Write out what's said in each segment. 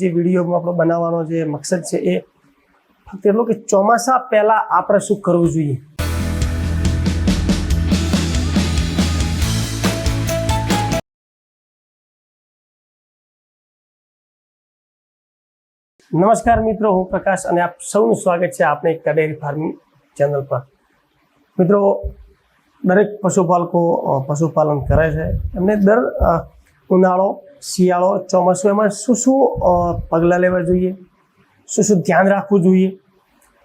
જે વીડિયો આપણો બનાવવાનો જે મકસદ છે એ ફક્ત એટલો કે ચોમાસા પહેલા આપણે શું કરવું જોઈએ? નમસ્કાર મિત્રો, હું પ્રકાશ અને આપ સૌનું સ્વાગત છે આપણે કડેરી ફાર્મિંગ ચેનલ પર. મિત્રો, દરેક પશુપાલકો પશુપાલન કરે છે. એમને દર ઉનાળો શિયાળો ચોમાસું, એમાં શું શું પગલાં લેવા જોઈએ? શું શું ધ્યાન રાખવું જોઈએ?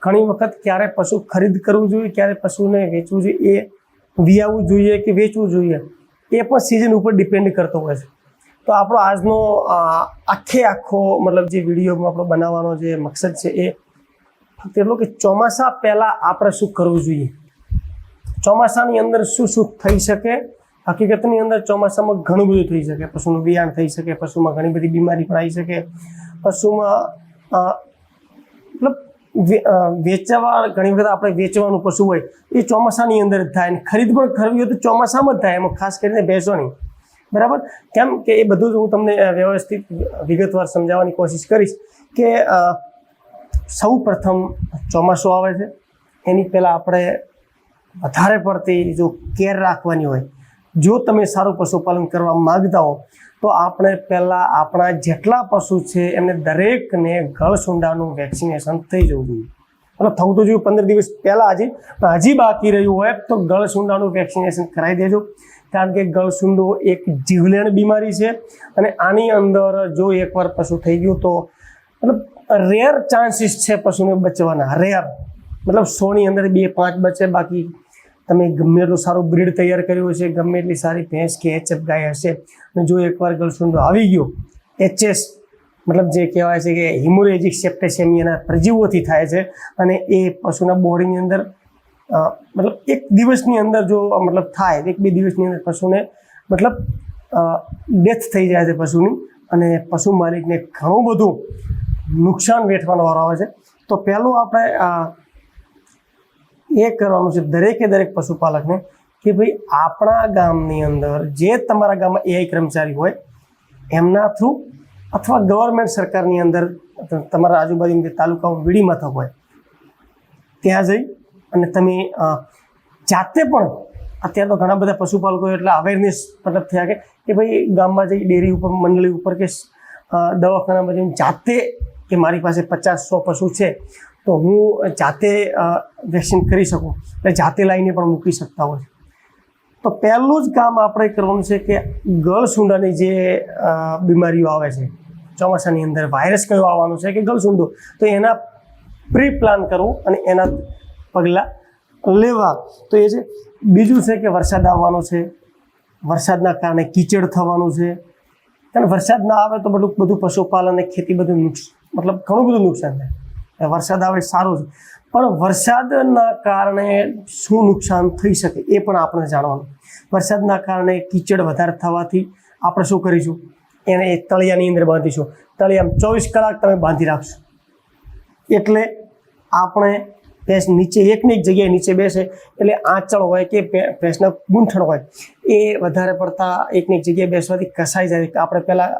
ઘણી વખત ક્યારે પશુ ખરીદ કરવું જોઈએ, ક્યારે પશુને વેચવું જોઈએ, એ વિયાવવું જોઈએ કે વેચવું જોઈએ? એ પણ સિઝન ઉપર ડિપેન્ડ કરતો હોય છે. તો આપણો આજનો આખે આખો, મતલબ જે વીડિયો આપણો બનાવવાનો જે મકસદ છે એ ફક્ત એટલો કે ચોમાસા પહેલાં આપણે શું કરવું જોઈએ? ચોમાસાની અંદર શું શું થઈ શકે? હકીકતની અંદર ચોમાસામાં ઘણું બધું થઈ શકે. પશુનું વિયાણ થઈ શકે, પશુમાં ઘણી બધી બીમારી પણ આવી શકે. પશુમાં મતલબ વેચવા, ઘણી વખત આપણે વેચવાનું પશુ હોય, એ ચોમાસાની અંદર જ થાય. અને ખરીદ પણ કરવી હોય તો ચોમાસામાં જ થાય. એમાં ખાસ કરીને ભેંસોની બરાબર? કેમ કે એ બધું જ હું તમને વ્યવસ્થિત વિગતવાર સમજાવવાની કોશિશ કરીશ કે સૌ પ્રથમ ચોમાસું આવે છે. એની પહેલાં આપણે વધારે પડતી જો કેર રાખવાની હોય જો તમે સારું પશુપાલન કરવા માગતા હો, તો આપણે પહેલાં આપણા જેટલા પશુ છે, એમને દરેકને ગળસુંડાનું વેક્સિનેશન થઈ જવું જોઈએ. મતલબ થવું તો જોઈએ પંદર દિવસ પહેલાં હજી પણ હજી બાકી રહ્યું હોય તો ગળસુંડાનું વેક્સિનેશન કરાવી દેજો. કારણ કે ગળસુંડો એક જીવલેણ બીમારી છે અને આની અંદર જો એકવાર પશુ થઈ ગયું તો મતલબ રેર ચાન્સીસ છે પશુને બચવાના. રેર મતલબ સોની અંદર બે પાંચ બચે, બાકી તમે ગમે એટલું સારું બ્રીડ તૈયાર કર્યું હશે, ગમે એટલી સારી ભેંસ કે એચએફ ગાય હશે. અને જો એકવાર ગલસુંડો આવી ગયો એચએસ મતલબ જે કહેવાય છે કે હિમોરેજિક સેપ્ટેસેમિયાના પ્રજીવોથી થાય છે અને એ પશુના બોડીની અંદર મતલબ એક દિવસની અંદર જો મતલબ થાય, એક બે દિવસની અંદર પશુને મતલબ ડેથ થઈ જાય છે પશુની. અને પશુ માલિકને ઘણું બધું નુકસાન વેઠવાનો વારો આવે છે. તો પહેલું આપણે એ કરવાનું છે દરેકે દરેક પશુપાલકને કે ભાઈ આપણા ગામની અંદર જે તમારા ગામમાં એઆઈ કર્મચારી હોય, એમના થ્રુ અથવા ગવર્મેન્ટ સરકારની અંદર તમારા આજુબાજુની જે તાલુકાઓ વીડી મથક હોય, ત્યાં જઈ અને તમે જાતે પણ અત્યારે તો ઘણા બધા પશુપાલકો એટલે અવેરનેસ મતલબ થયા કે કે ભાઈ ગામમાં જઈ ડેરી ઉપર, મંડળી ઉપર કે દવાખાનામાં જઈને જાતે કે મારી પાસે પચાસ સો પશુ છે તો હું જાતે વેક્સિન કરી શકું. એટલે જાતે લાવીને પણ મૂકી શકતા હોય. તો પહેલું જ કામ આપણે કરવાનું છે કે ગળસુંડાની જે બીમારીઓ આવે છે, ચોમાસાની અંદર વાયરસ કયો આવવાનો છે કે ગળસુંડો, તો એના પ્રી પ્લાન કરવું અને એના પગલાં લેવા. તો એ છે, બીજું છે કે વરસાદ આવવાનો છે, વરસાદના કારણે કીચડ થવાનું છે. કારણ વરસાદ ના આવે તો બધું બધું પશુપાલન અને ખેતી બધું નુકસાન મતલબ ઘણું બધું નુકસાન થાય. વરસાદ આવે સારું છે. પણ વરસાદના કારણે શું નુકસાન થઈ શકે એ પણ આપણે જાણવાનું. વરસાદના કારણે કીચડ વધારે થવાથી આપણે શું કરીશું? એને તળિયાની અંદર બાંધીશું. તળિયામાં ચોવીસ કલાક તમે બાંધી રાખશો. એટલે આપણે ભેંસ નીચે એકની એક જગ્યાએ નીચે બેસે, એટલે આંચળ હોય કે ભેંસના ગૂંઠણ હોય, એ વધારે પડતા એકની એક જગ્યાએ બેસવાથી કસાઈ જાય. આપણે પહેલાં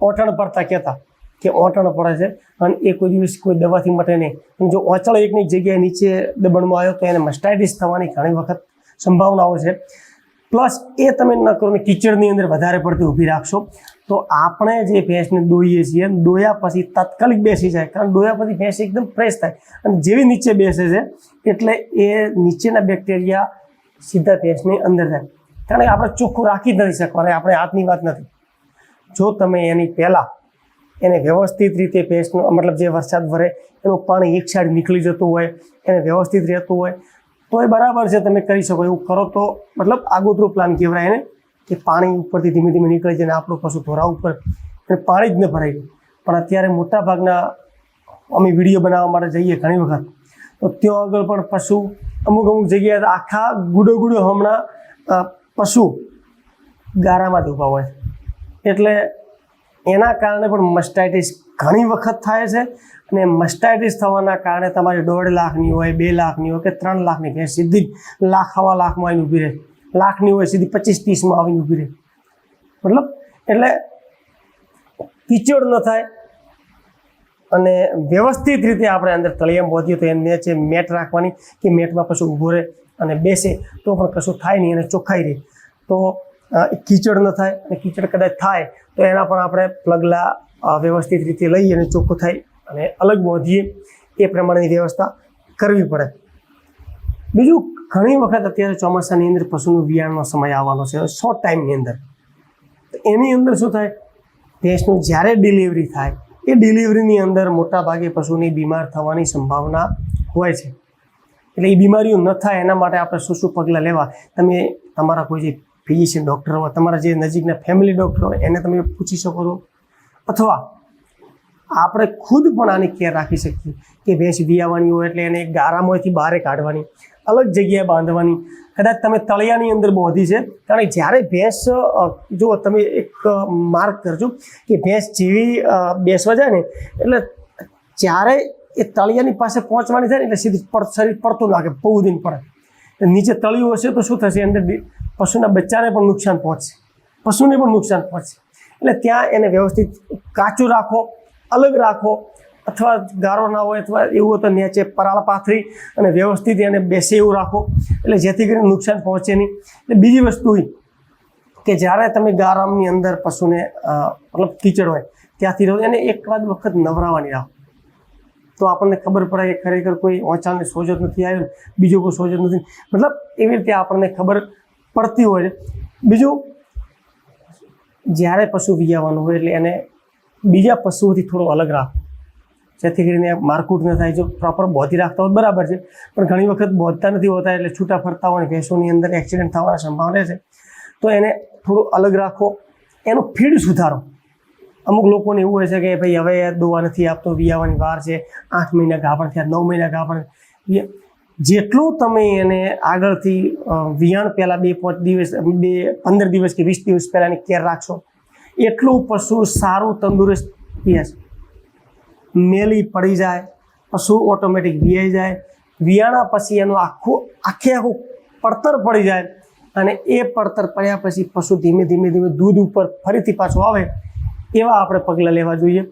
ઓટણ પડતા કહેતા. કે ઓટણ પડે છે અને એ કોઈ દિવસ કોઈ દવાથી મટે નહીં. અને જો ઓચળ એકની જગ્યાએ નીચે દબણમાં આવ્યો તો એને મસ્ટાઇટિસ થવાની ઘણી વખત સંભાવનાઓ છે. પ્લસ એ તમે ન કરો ને કિચડની અંદર વધારે પડતી ઊભી રાખશો. તો આપણે જે ભેંસને દોઈએ છીએ, દોયા પછી તાત્કાલિક બેસી જાય, કારણ દોયા પછી ભેંસ એકદમ ફ્રેશ થાય. અને જેવી નીચે બેસે છે, એટલે એ નીચેના બેક્ટેરિયા સીધા ભેંસની અંદર જાય. કારણ કે આપણે ચોખ્ખું રાખી જ નથી શકવાના આપણે હાથની વાત નથી. જો તમે એની પહેલાં એને વ્યવસ્થિત રીતે ભેંસનું, મતલબ જે વરસાદ ભરે એનું પાણી એક સાઈડ નીકળી જતું હોય, એને વ્યવસ્થિત રહેતું હોય તો એ બરાબર છે તમે કરી શકો એવું કરો તો, મતલબ આગોતરું પ્લાન કહેવાય એને, કે પાણી ઉપરથી ધીમે ધીમે નીકળી જાય આપણું પશુ ધોરા ઉપર, અને પાણી જ ન ભરાય. ગયું પણ અત્યારે મોટા ભાગના અમે વીડિયો બનાવવા માટે જઈએ ઘણી વખત, તો ત્યાં આગળ પણ પશુ, અમુક અમુક જગ્યાએ આખા ગુડો ગુડો હમણાં પશુ ગારામાં જ ઊભા હોય. એટલે એના કારણે પણ મસ્ટાઇટિસ ઘણી વખત થાય છે અને મસ્ટાઇટિસ થવાના કારણે તમારી દોઢ લાખની હોય, બે લાખની હોય કે ત્રણ લાખની ભેંસ સીધી લાખ હવા લાખમાં આવીને ઊભી રહે. લાખની હોય, સીધી પચીસ ત્રીસમાં આવીને ઊભી રહે. મતલબ એટલે કીચડ ન થાય અને વ્યવસ્થિત રીતે આપણે અંદર તળિયામ પહોંચીએ તો એને છે મેટ રાખવાની કે મેટમાં કશું ઊભો રહે અને બેસે તો પણ કશું થાય નહીં અને ચોખ્ખાઈ રહે. તો કીચડ ન થાય અને કીચડ કદાચ થાય, તો એના પણ આપણે પગલાં વ્યવસ્થિત રીતે લઈ અને ચોખ્ખું થાય અને અલગ બાંધીએ. એ પ્રમાણેની વ્યવસ્થા કરવી પડે. બીજું, ઘણી વખત અત્યારે ચોમાસાની અંદર પશુનું વિયાણનો સમય આવવાનો છે, શોર્ટ ટાઈમની અંદર. તો એની અંદર શું થાય? ભેંસનું જ્યારે ડિલિવરી થાય, એ ડિલિવરીની અંદર મોટા ભાગે પશુની બીમાર થવાની સંભાવના હોય છે. એટલે એ બીમારીઓ ન થાય એના માટે આપણે શું શું પગલાં લેવા? તમે તમારા કોઈ જે ફિઝિશિયન ડૉક્ટર હોય તમારા જે નજીકના ફેમિલી ડૉક્ટર હોય, એને તમે પૂછી શકો છો. અથવા આપણે ખુદ પણ આની કેર રાખી શકીએ કે ભેંસ વિયાવાની હોય એટલે એને એક ગારામાંથી બહાર કાઢવાની, અલગ જગ્યાએ બાંધવાની. કદાચ તમે તળિયાની અંદર બાંધી છે, કારણ કે જ્યારે ભેંસ જો તમે એક માર્ક કરજો કે ભેંસ જેવી બેસવા જાય ને, એટલે જ્યારે એ તળિયાની પાસે પહોંચવાની થાય ને, એટલે સીધી શરીર પડતું લાગે, બહુ દિન પડે. નીચે તળિયું હશે તો શું થશે? અંદર પશુના બચ્ચાને પણ નુકસાન પહોંચશે પશુને પણ નુકસાન પહોંચશે એટલે ત્યાં એને વ્યવસ્થિત કાચું રાખો, અલગ રાખો, અથવા ગારો ના હોય અથવા એવું હોય તો નીચે પરાળ પાથરી અને વ્યવસ્થિત એને બેસે એવું રાખો. એટલે જેથી કરીને નુકસાન પહોંચે નહીં. એટલે બીજી વસ્તુ એ કે જ્યારે તમે ગારામની અંદર પશુને મતલબ કીચડ હોય, ત્યાંથી રહો, એને એક વાત વખત નવરાવાની રાખો. તો આપણને ખબર પડે કે ખરેખર કોઈ ઓછાને સોજો નથી આવ્યો બીજો કોઈ સોજો નથી. મતલબ એવી રીતે આપણને ખબર પડતી હોય છે. બીજું, જ્યારે પશુ વિયાવાનું હોય એટલે એને બીજા પશુઓથી થોડો અલગ રાખો જેથી કરીને મારકૂટ ન થાય, જો પ્રોપર બોધી રાખતા હોય, બરાબર છે. પણ ઘણી વખત બોધતા નથી હોતા એટલે છૂટા ફરતા હોય ભેંસોની અંદર એક્સિડન્ટ થવાની સંભાવના છે. તો એને થોડું અલગ રાખો. એનું ફીડ સુધારો. અમુક લોકોને એવું હોય છે કે ભાઈ, હવે દોવા નથી આપતો, વિયાવાની વાર છે. આઠ મહિના ગાભણ થયા, નવ મહિના ગાભણ જેટલું તમે એને આગળથી વિયાણ પહેલાં બે, પાંચ દિવસ, બે, પંદર દિવસ કે વીસ દિવસ પહેલાંની કેર રાખશો, એટલું પશુ સારું તંદુરસ્ત રહેશે મેલી પડી જાય, પશુ ઓટોમેટિક વિયાઈ જાય, વિયાણા પછી એનું આખું, આખે આખું પડતર પડી જાય અને એ પડતર પડ્યા પછી પશુ ધીમે ધીમે ધીમે દૂધ ઉપર ફરીથી પાછું આવે, એવા આપણે પગલાં લેવા જોઈએ.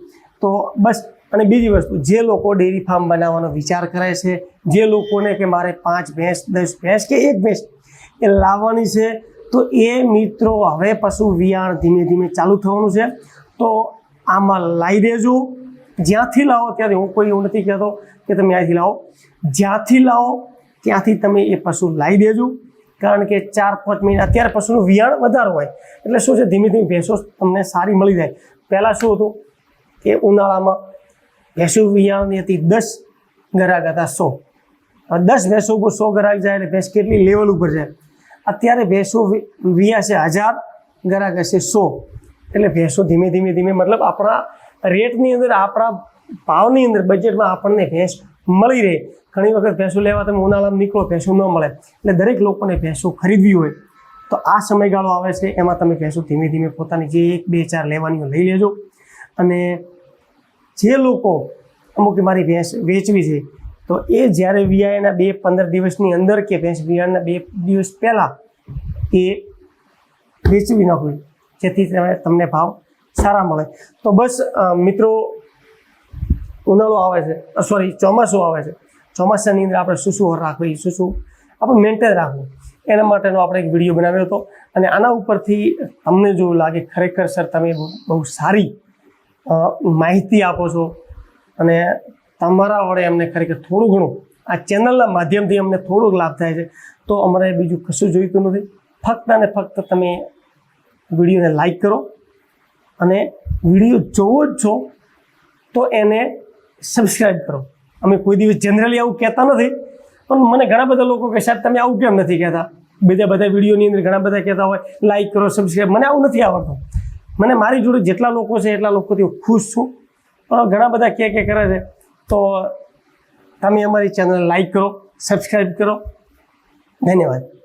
તો બસ અને બીજી વસ્તુ, જે લોકો ડેરી ફાર્મ બનાવવાનો વિચાર કરે છે, જે લોકોને કે મારે પાંચ ભેંસ, દસ ભેંસ કે એક ભેંસ એ લાવવાની છે, તો એ મિત્રો હવે પશુ વિયાણ ધીમે ધીમે ચાલુ થવાનું છે. તો આમાં લાવી દેજો. જ્યાંથી લાવો ત્યાંથી, હું કોઈ એવું નથી કહેતો કે તમે અહીંથી લાવો. જ્યાંથી લાવો ત્યાંથી તમે એ પશુ લાવી દેજો. કારણ કે ચાર પાંચ મહિના, અત્યારે પશુનું વિયાણ વધારે હોય. એટલે શું છે, ધીમે ધીમે ભેંસો તમને સારી મળી જાય. પહેલાં શું હતું કે ઉનાળામાં ભેંસો વિયાણની હતી દસ ગરાક હતા સો. દસ ભેંસો ઉપર સો ગરાક જાય એટલે ભેંસ કેટલી લેવલ ઉપર જાય? અત્યારે ભેંસો વિયાશે હજાર ગરાક હશે સો. એટલે ભેંસો ધીમે ધીમે ધીમે મતલબ આપણા રેટની અંદર, આપણા ભાવની અંદર બજેટમાં આપણને ભેંસ મળી રહે. ઘણી વખત ભેંસો લેવા તમે ઉનાળામાં નીકળો, ભેંસો ન મળે. એટલે દરેક લોકોને ભેંસો ખરીદવી હોય. તો આ સમયગાળો આવે છે, એમાં તમે ભેંસો ધીમે ધીમે પોતાની જે એક, બે, ચાર લેવાની લઈ લેજો. અને જે લોકો અમુક મારી ભેંસ વેચવી છે, તો એ જ્યારે વિયાયના બે પંદર દિવસની અંદર કે ભેંસ વિયાણના બે દિવસ પહેલાં એ વેચવી નાખવી જેથી તમે- તમને ભાવ સારા મળે. તો બસ મિત્રો, ઉનાળો આવે છે સોરી ચોમાસું આવે છે. ચોમાસાની અંદર આપણે શું શું રાખવી, શું શું આપણે મેન્ટેન રાખવું, એના માટેનો આપણે એક વીડિયો બનાવ્યો હતો. અને આના ઉપરથી તમને જો લાગે ખરેખર, સર, તમે બહુ- સારી માહિતી આપો છો. અને તમારા વડે અમને ખરેખર થોડું ઘણું, આ ચેનલના માધ્યમથી અમને થોડોક લાભ થાય છે. તો અમારે બીજું કશું જોઈતું નથી. ફક્ત અને ફક્ત તમે વિડીયોને લાઈક કરો અને વીડિયો જોવો જ છો તો એને સબસ્ક્રાઈબ કરો. અમે કોઈ દિવસ જનરલી આવું કહેતા નથી, પણ મને ઘણા બધા લોકો કે સાહેબ, તમે આવું કેમ નથી કહેતા? બીજા બધા વિડીયોની અંદર ઘણા બધા કહેતા હોય, લાઈક કરો, સબસ્ક્રાઈબ. મને આવું નથી આવડતું. મને મારી જોડે જેટલા લોકો છે એટલા લોકોથી હું ખુશ છું. પણ ઘણા બધા કે કે કરે છે. તો તમે અમારી ચેનલ લાઈક કરો સબસ્ક્રાઈબ કરો. ધન્યવાદ.